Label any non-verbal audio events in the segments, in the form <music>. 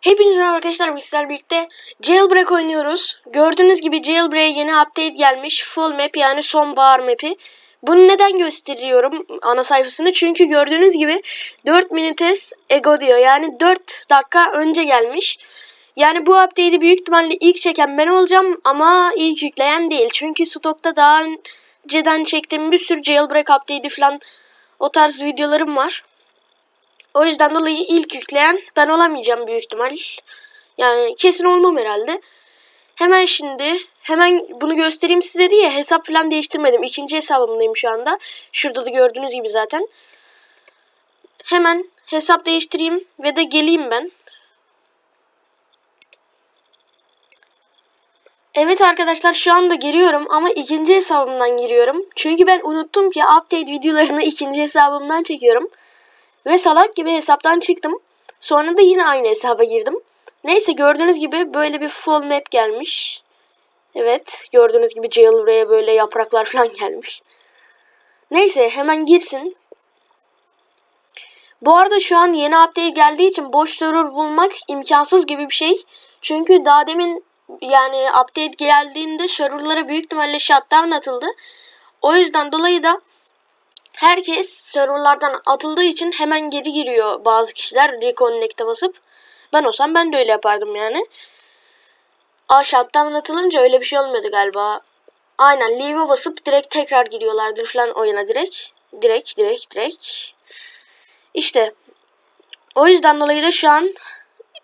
Hepinize arkadaşlar biz sizlerle birlikte Jailbreak oynuyoruz. Gördüğünüz gibi Jailbreak'e yeni update gelmiş. Full map yani sonbahar map'i. Bunu neden gösteriyorum ana sayfasını? Çünkü gördüğünüz gibi 4 minutes ago diyor. Yani 4 dakika önce gelmiş. Yani bu update'i büyük ihtimalle ilk çeken ben olacağım ama ilk yükleyen değil. Çünkü stokta daha önceden çektiğim bir sürü Jailbreak update'i falan o tarz videolarım var. O yüzden dolayı ilk yükleyen ben olamayacağım büyük ihtimal. Yani kesin olmam herhalde. Hemen şimdi hemen bunu göstereyim size diye hesap falan değiştirmedim. İkinci hesabımdayım şu anda. Şurada da gördüğünüz gibi zaten. Hemen hesap değiştireyim ve de geleyim ben. Evet arkadaşlar şu anda giriyorum ama ikinci hesabımdan giriyorum. Çünkü ben unuttum ki update videolarını ikinci hesabımdan çekiyorum. Ve salak gibi hesaptan çıktım. Sonra da yine aynı hesaba girdim. Neyse gördüğünüz gibi böyle bir full map gelmiş. Evet gördüğünüz gibi jailbreak'e böyle yapraklar <laughs> falan gelmiş. Neyse hemen girsin. Bu arada şu an yeni update geldiği için boş server bulmak imkansız gibi bir şey. Çünkü daha demin yani update geldiğinde serverlara büyük ihtimalle shutdown atıldı. O yüzden dolayı da herkes serverlardan atıldığı için hemen geri giriyor bazı kişiler reconnect'e basıp. Ben olsam ben de öyle yapardım yani. Shutdown atılınca öyle bir şey olmuyordu galiba. Aynen leave'e basıp direkt tekrar giriyorlardır falan oyuna direkt. Direkt direkt direkt. İşte o yüzden dolayı da şu an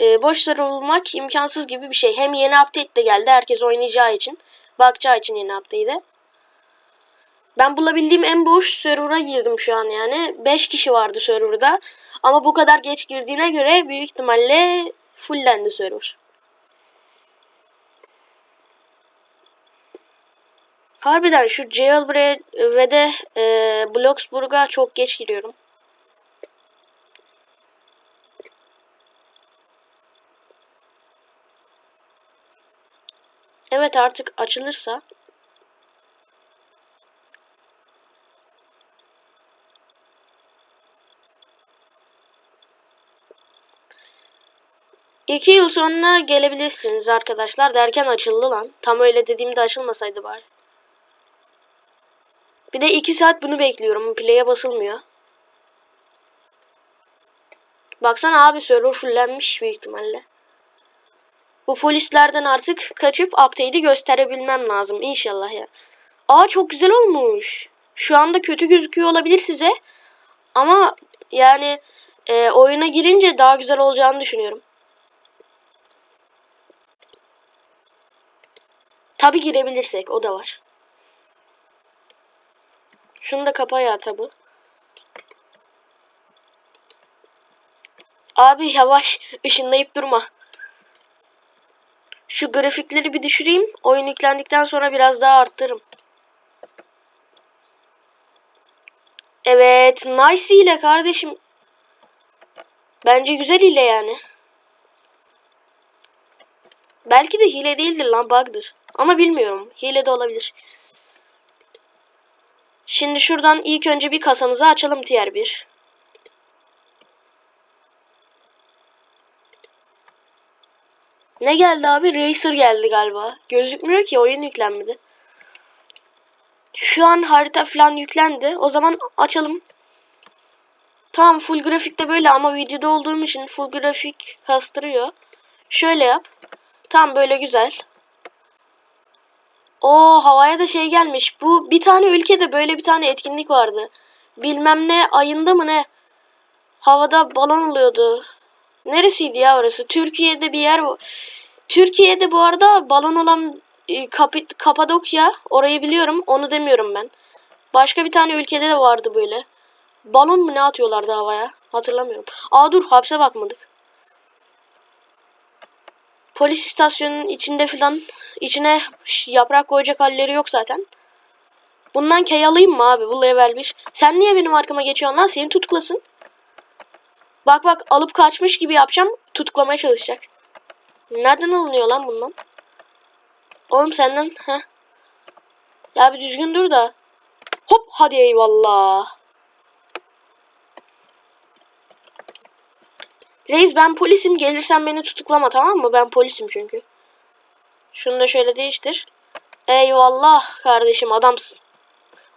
e, boş server bulmak imkansız gibi bir şey. Hem yeni update de geldi herkes oynayacağı için. Bakacağı için yeni update'e. Ben bulabildiğim en boş server'a girdim şu an yani. 5 kişi vardı server'da. Ama bu kadar geç girdiğine göre büyük ihtimalle fulllendi server. Harbiden şu Jailbreak ve de e, Bloxburg'a çok geç giriyorum. Evet artık açılırsa İki yıl sonra gelebilirsiniz arkadaşlar derken açıldı lan. Tam öyle dediğimde açılmasaydı bari. Bir de iki saat bunu bekliyorum. Play'e basılmıyor. Baksana abi server fullenmiş büyük ihtimalle. Bu polislerden artık kaçıp update'i gösterebilmem lazım inşallah ya. Aa çok güzel olmuş. Şu anda kötü gözüküyor olabilir size. Ama yani e, oyuna girince daha güzel olacağını düşünüyorum. Tabi girebilirsek o da var. Şunu da kapa ya tabi. Abi yavaş ışınlayıp durma. Şu grafikleri bir düşüreyim. Oyun yüklendikten sonra biraz daha arttırırım. Evet. Nice ile kardeşim. Bence güzel hile yani. Belki de hile değildir lan bug'dır. Ama bilmiyorum. Hile de olabilir. Şimdi şuradan ilk önce bir kasamızı açalım tier 1. Ne geldi abi? Racer geldi galiba. Gözükmüyor ki oyun yüklenmedi. Şu an harita falan yüklendi. O zaman açalım. Tamam full grafikte böyle ama videoda olduğum için full grafik kastırıyor. Şöyle yap. Tam böyle güzel. O havaya da şey gelmiş. Bu bir tane ülkede böyle bir tane etkinlik vardı. Bilmem ne ayında mı ne? Havada balon oluyordu. Neresiydi ya orası? Türkiye'de bir yer. Türkiye'de bu arada balon olan e, Kap- Kapadokya orayı biliyorum. Onu demiyorum ben. Başka bir tane ülkede de vardı böyle. Balon mu ne atıyorlardı havaya? Hatırlamıyorum. Aa dur hapse bakmadık. Polis istasyonunun içinde filan içine yaprak koyacak halleri yok zaten. Bundan key alayım mı abi bu level 1? Sen niye benim arkama geçiyorsun lan? Seni tutuklasın. Bak bak alıp kaçmış gibi yapacağım. Tutuklamaya çalışacak. Nereden alınıyor lan bundan? Oğlum senden. Heh. Ya bir düzgün dur da. Hop hadi eyvallah. Reis ben polisim gelirsen beni tutuklama tamam mı? Ben polisim çünkü. Şunu da şöyle değiştir. Eyvallah kardeşim adamsın.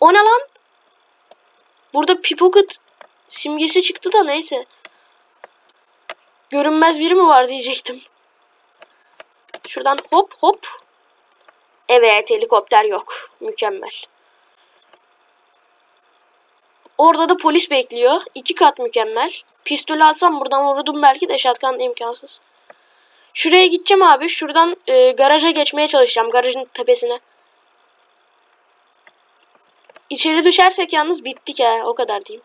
O ne lan? Burada pipocket simgesi çıktı da neyse. Görünmez biri mi var diyecektim. Şuradan hop hop. Evet helikopter yok. Mükemmel. Orada da polis bekliyor. İki kat mükemmel. Pistol atsam buradan vurdum belki de şatkan imkansız. Şuraya gideceğim abi. Şuradan e, garaja geçmeye çalışacağım. Garajın tepesine. İçeri düşersek yalnız bittik ha. O kadar diyeyim.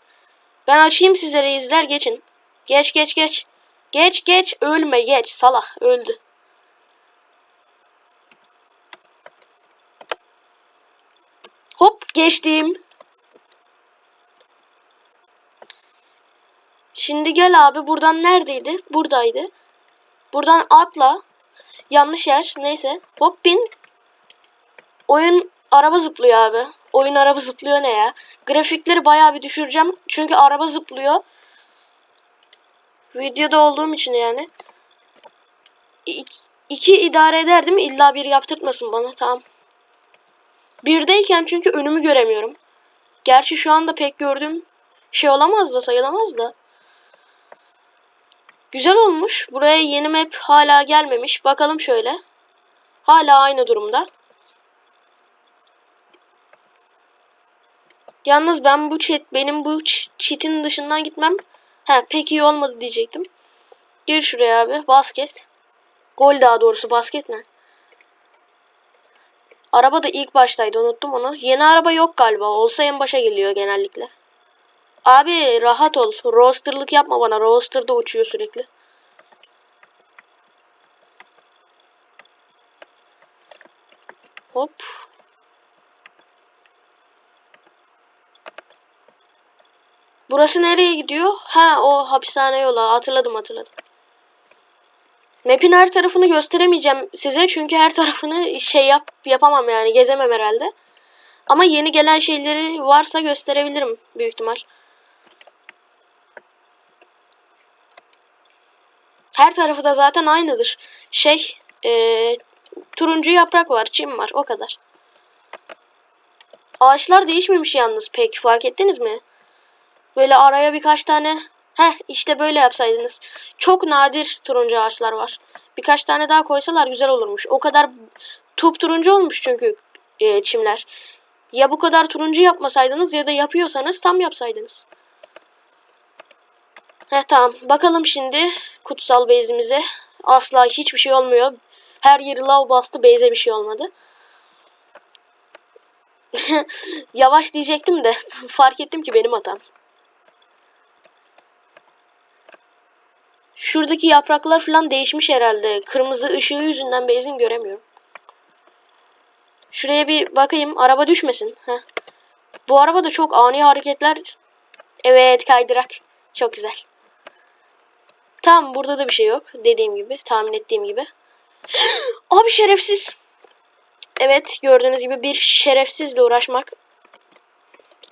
Ben açayım sizlere izler geçin. Geç geç geç. Geç geç ölme geç. Salah öldü. Hop geçtim. Şimdi gel abi buradan neredeydi? Buradaydı. Buradan atla. Yanlış yer. Neyse. Hop bin. Oyun araba zıplıyor abi. Oyun araba zıplıyor ne ya? Grafikleri bayağı bir düşüreceğim. Çünkü araba zıplıyor. Videoda olduğum için yani. İki, iki idare ederdim. İlla bir yaptırtmasın bana. Tamam. Birdeyken çünkü önümü göremiyorum. Gerçi şu anda pek gördüğüm şey olamaz da sayılamaz da. Güzel olmuş. Buraya yeni map hala gelmemiş. Bakalım şöyle. Hala aynı durumda. Yalnız ben bu chat benim bu cheat'in dışından gitmem. He pek iyi olmadı diyecektim. Gir şuraya abi. Basket. Gol daha doğrusu basket ne? Araba da ilk baştaydı unuttum onu. Yeni araba yok galiba. Olsa en başa geliyor genellikle. Abi rahat ol. Rosterlık yapma bana. Roster'da uçuyor sürekli. Hop. Burası nereye gidiyor? Ha o hapishane yolu. Hatırladım hatırladım. Map'in her tarafını gösteremeyeceğim size çünkü her tarafını şey yap yapamam yani gezemem herhalde. Ama yeni gelen şeyleri varsa gösterebilirim büyük ihtimal. Her tarafı da zaten aynıdır. Şey, ee, turuncu yaprak var, çim var, o kadar. Ağaçlar değişmemiş yalnız pek, fark ettiniz mi? Böyle araya birkaç tane, heh işte böyle yapsaydınız. Çok nadir turuncu ağaçlar var. Birkaç tane daha koysalar güzel olurmuş. O kadar tup turuncu olmuş çünkü e, çimler. Ya bu kadar turuncu yapmasaydınız ya da yapıyorsanız tam yapsaydınız. Heh tamam. Bakalım şimdi kutsal bezimize. Asla hiçbir şey olmuyor. Her yeri lav bastı. Beyze bir şey olmadı. <laughs> Yavaş diyecektim de <laughs> fark ettim ki benim hatam. Şuradaki yapraklar falan değişmiş herhalde. Kırmızı ışığı yüzünden benzin göremiyorum. Şuraya bir bakayım. Araba düşmesin. Heh. Bu araba da çok ani hareketler. Evet kaydırak. Çok güzel. Tamam burada da bir şey yok. Dediğim gibi. Tahmin ettiğim gibi. <gasps> Abi şerefsiz. Evet gördüğünüz gibi bir şerefsizle uğraşmak.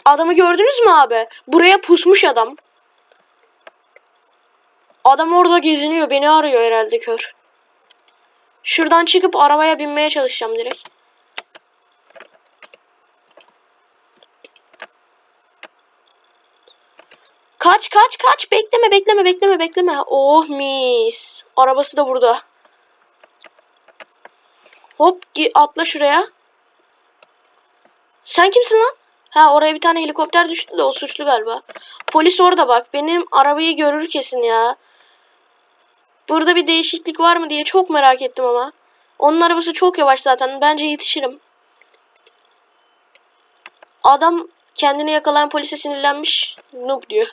Adamı gördünüz mü abi? Buraya pusmuş adam. Adam orada geziniyor. Beni arıyor herhalde kör. Şuradan çıkıp arabaya binmeye çalışacağım direkt. Kaç kaç kaç bekleme bekleme bekleme bekleme. Oh mis. Arabası da burada. Hop atla şuraya. Sen kimsin lan? Ha oraya bir tane helikopter düştü de o suçlu galiba. Polis orada bak. Benim arabayı görür kesin ya. Burada bir değişiklik var mı diye çok merak ettim ama. Onun arabası çok yavaş zaten. Bence yetişirim. Adam kendini yakalayan polise sinirlenmiş. Noob diyor.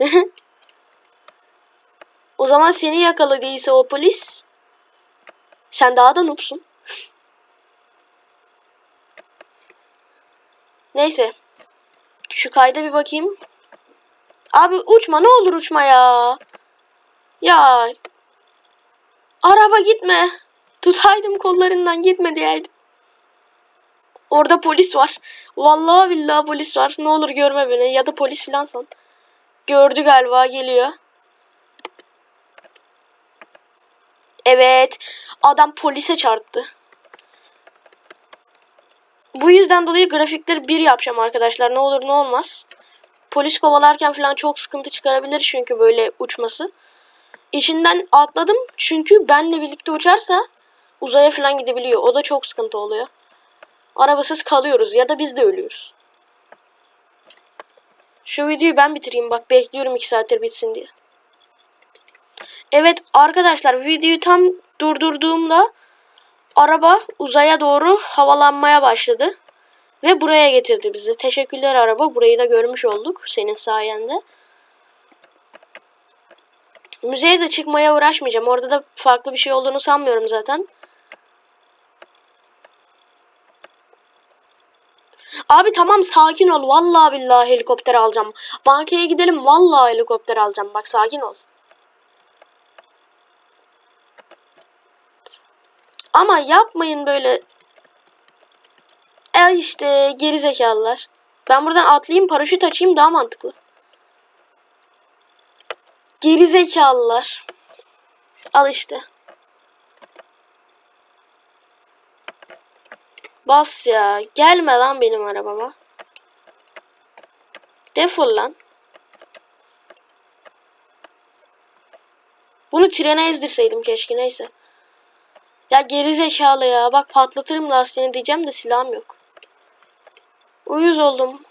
<laughs> o zaman seni yakaladıysa o polis. Sen daha da noobsun. <laughs> Neyse. Şu kayda bir bakayım. Abi uçma ne olur uçma ya. Ya. Araba gitme. Tutaydım kollarından gitme diyeydim. Orada polis var. Vallahi billahi polis var. Ne olur görme beni. Ya da polis filan san. Gördü galiba geliyor. Evet. Adam polise çarptı. Bu yüzden dolayı grafikleri bir yapacağım arkadaşlar. Ne olur ne olmaz. Polis kovalarken falan çok sıkıntı çıkarabilir çünkü böyle uçması. İçinden atladım çünkü benle birlikte uçarsa uzaya falan gidebiliyor. O da çok sıkıntı oluyor. Arabasız kalıyoruz ya da biz de ölüyoruz. Şu videoyu ben bitireyim. Bak bekliyorum 2 saattir bitsin diye. Evet arkadaşlar videoyu tam durdurduğumda araba uzaya doğru havalanmaya başladı. Ve buraya getirdi bizi. Teşekkürler araba. Burayı da görmüş olduk senin sayende. Müzeye de çıkmaya uğraşmayacağım. Orada da farklı bir şey olduğunu sanmıyorum zaten. Abi tamam sakin ol. Vallahi billahi helikopter alacağım. Bankaya gidelim. Vallahi helikopter alacağım. Bak sakin ol. Ama yapmayın böyle. E işte geri zekalılar. Ben buradan atlayayım paraşüt açayım daha mantıklı. Geri zekalılar. Al işte. Bas ya. Gelme lan benim arabama. Defol lan. Bunu trene ezdirseydim keşke neyse. Ya geri zekalı ya. Bak patlatırım lastiğini diyeceğim de silahım yok. Uyuz oldum.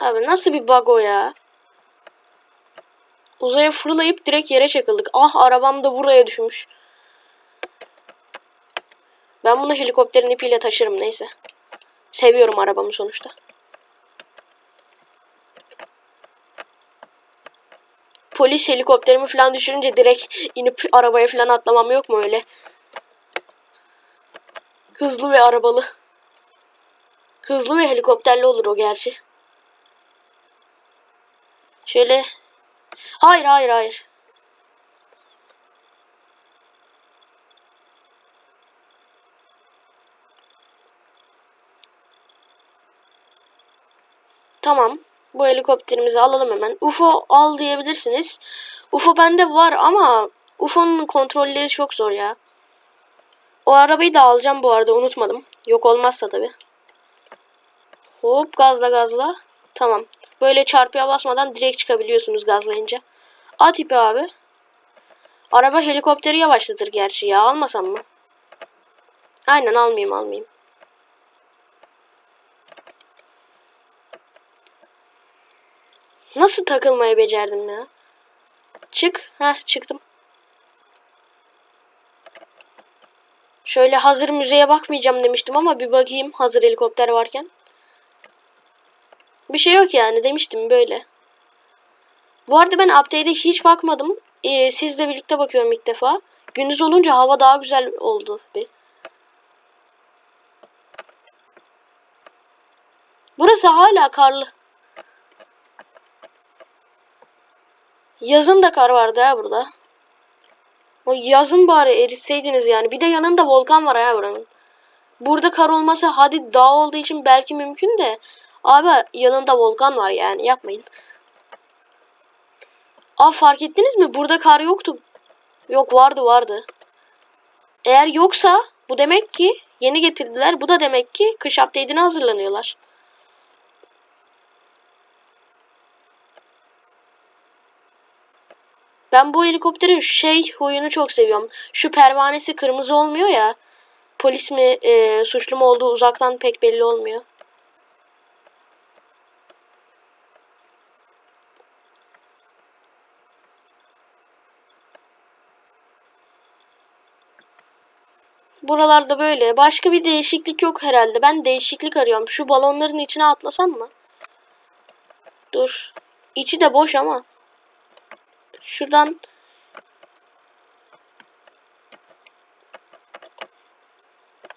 Abi nasıl bir bug o ya? Uzaya fırlayıp direkt yere çakıldık. Ah arabam da buraya düşmüş. Ben bunu helikopterin ipiyle taşırım neyse. Seviyorum arabamı sonuçta. Polis helikopterimi falan düşürünce direkt inip arabaya falan atlamam yok mu öyle? Hızlı ve arabalı. Hızlı ve helikopterli olur o gerçi. Şöyle. Hayır hayır hayır. Tamam. Bu helikopterimizi alalım hemen. UFO al diyebilirsiniz. UFO bende var ama UFO'nun kontrolleri çok zor ya. O arabayı da alacağım bu arada unutmadım. Yok olmazsa tabi. Hop gazla gazla. Tamam. Böyle çarpıya basmadan direkt çıkabiliyorsunuz gazlayınca. At ipi abi. Araba helikopteri yavaşlatır gerçi ya. Almasam mı? Aynen almayayım almayayım. Nasıl takılmayı becerdim ya? Çık. Heh çıktım. Şöyle hazır müzeye bakmayacağım demiştim ama bir bakayım hazır helikopter varken. Bir şey yok yani demiştim böyle. Bu arada ben update'e hiç bakmadım. Ee, sizle birlikte bakıyorum ilk defa. Gündüz olunca hava daha güzel oldu bir. Burası hala karlı. Yazın da kar vardı ha burada. O yazın bari eritseydiniz yani. Bir de yanında volkan var ha buranın. Burada kar olmasa hadi dağ olduğu için belki mümkün de. Abi yanında volkan var yani yapmayın. Aa fark ettiniz mi? Burada kar yoktu. Yok vardı vardı. Eğer yoksa bu demek ki yeni getirdiler. Bu da demek ki kış update'ine hazırlanıyorlar. Ben bu helikopterin şey huyunu çok seviyorum. Şu pervanesi kırmızı olmuyor ya. Polis mi e, suçlu mu olduğu uzaktan pek belli olmuyor. Buralarda böyle. Başka bir değişiklik yok herhalde. Ben değişiklik arıyorum. Şu balonların içine atlasam mı? Dur. İçi de boş ama. Şuradan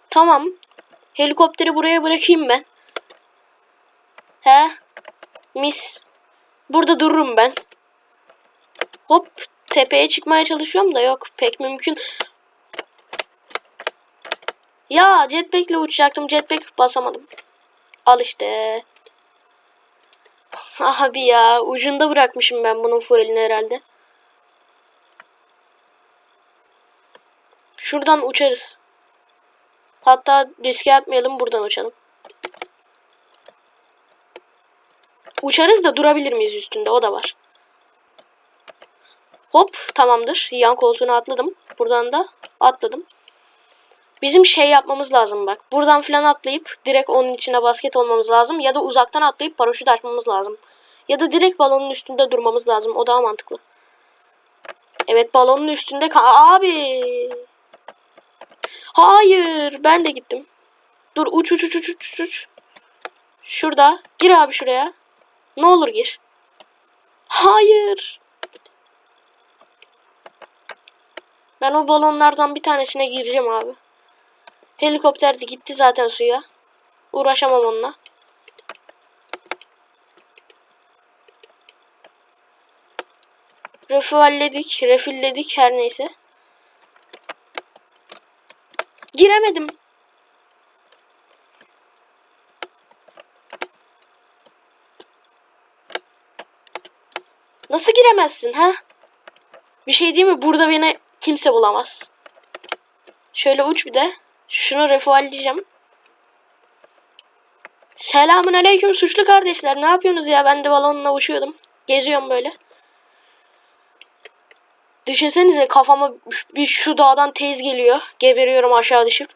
Tamam. Helikopteri buraya bırakayım ben. He? Mis. Burada dururum ben. Hop tepeye çıkmaya çalışıyorum da yok pek mümkün. Ya jetpack'le uçacaktım. Jetpack basamadım. Al işte. Abi ya ucunda bırakmışım ben bunun fuelini herhalde. Şuradan uçarız. Hatta riske atmayalım buradan uçalım. Uçarız da durabilir miyiz üstünde o da var. Hop tamamdır. Yan koltuğuna atladım. Buradan da atladım. Bizim şey yapmamız lazım bak. Buradan falan atlayıp direkt onun içine basket olmamız lazım. Ya da uzaktan atlayıp paraşüt açmamız lazım. Ya da direkt balonun üstünde durmamız lazım. O daha mantıklı. Evet balonun üstünde abi. Hayır ben de gittim. Dur uç uç uç uç uç uç. Şurada. Gir abi şuraya. Ne olur gir. Hayır. Ben o balonlardan bir tanesine gireceğim abi. Helikopter de gitti zaten suya. Uğraşamam onunla. Refilledik, refilledik her neyse. Giremedim. Nasıl giremezsin ha? Bir şey değil mi? Burada beni kimse bulamaz. Şöyle uç bir de. Şunu refalleyeceğim. Selamun aleyküm suçlu kardeşler. Ne yapıyorsunuz ya? Ben de balonla uçuyordum. Geziyorum böyle. Düşünsenize kafama bir şu dağdan tez geliyor. Geberiyorum aşağı düşüp.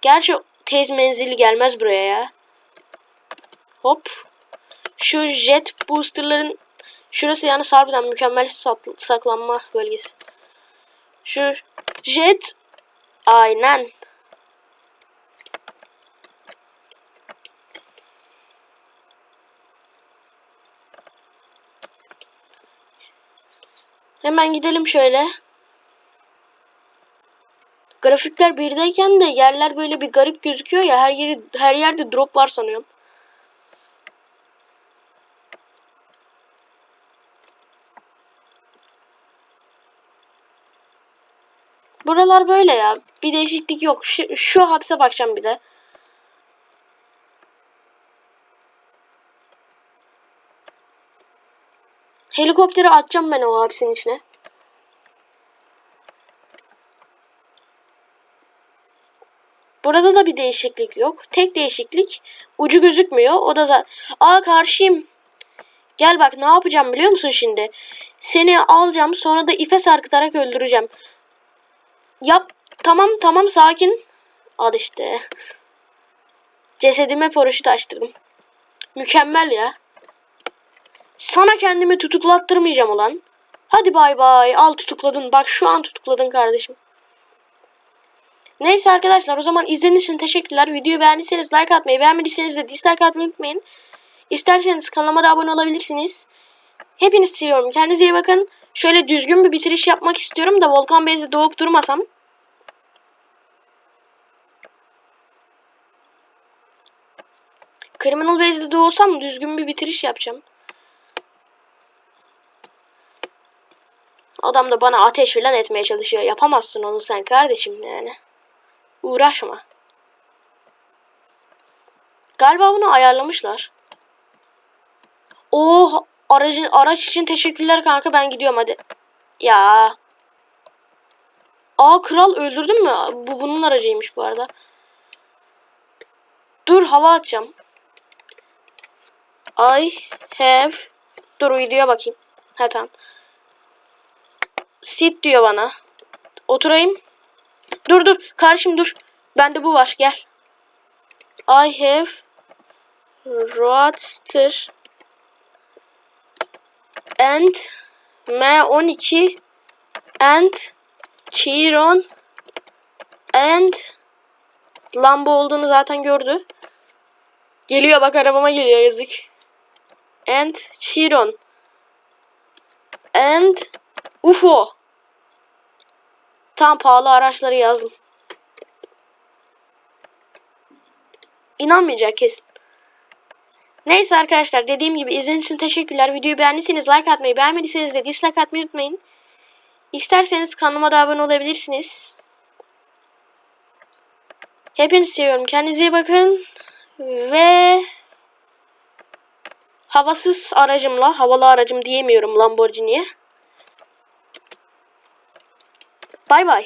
Gerçi tez menzili gelmez buraya ya. Hop. Şu jet boosterların şurası yani harbiden mükemmel saklanma bölgesi. Şu jet aynen. Hemen gidelim şöyle. Grafikler birdeyken de yerler böyle bir garip gözüküyor ya her yeri her yerde drop var sanıyorum. Buralar böyle ya. Bir değişiklik yok. Şu, şu hapse bakacağım bir de. Helikopteri atacağım ben o hapsin içine. Burada da bir değişiklik yok. Tek değişiklik ucu gözükmüyor. O da zaten... Aa karşıyım. Gel bak ne yapacağım biliyor musun şimdi? Seni alacağım sonra da ipe sarkıtarak öldüreceğim. Yap. Tamam tamam sakin. Al işte. <laughs> Cesedime paraşüt açtırdım. Mükemmel ya. Sana kendimi tutuklattırmayacağım ulan. Hadi bay bay. Al tutukladın. Bak şu an tutukladın kardeşim. Neyse arkadaşlar o zaman izlediğiniz için teşekkürler. Videoyu beğendiyseniz like atmayı, beğenmediyseniz de dislike atmayı unutmayın. İsterseniz kanalıma da abone olabilirsiniz. Hepinizi seviyorum. Kendinize iyi bakın. Şöyle düzgün bir bitiriş yapmak istiyorum da Volkan Bey'de doğup durmasam. Criminal Base'de doğsam düzgün bir bitiriş yapacağım. Adam da bana ateş falan etmeye çalışıyor. Yapamazsın onu sen kardeşim yani. Uğraşma. Galiba bunu ayarlamışlar. Oh aracın araç için teşekkürler kanka ben gidiyorum hadi. Ya. Aa kral öldürdün mü? Bu bunun aracıymış bu arada. Dur hava atacağım. I have Dur videoya bakayım. Ha tamam. Sit diyor bana. Oturayım. Dur dur. Karşım dur. Bende bu var. Gel. I have Roadster and M12 and Chiron and Lambo olduğunu zaten gördü. Geliyor bak arabama geliyor yazık. And Chiron and UFO. Tam pahalı araçları yazdım. İnanmayacak kesin. Neyse arkadaşlar dediğim gibi izlediğiniz için teşekkürler. Videoyu beğendiyseniz like atmayı, beğenmediyseniz de dislike atmayı unutmayın. İsterseniz kanalıma da abone olabilirsiniz. Hepinizi seviyorum. Kendinize iyi bakın. Ve havasız aracımla, havalı aracım diyemiyorum Lamborghini'ye. Bay bay.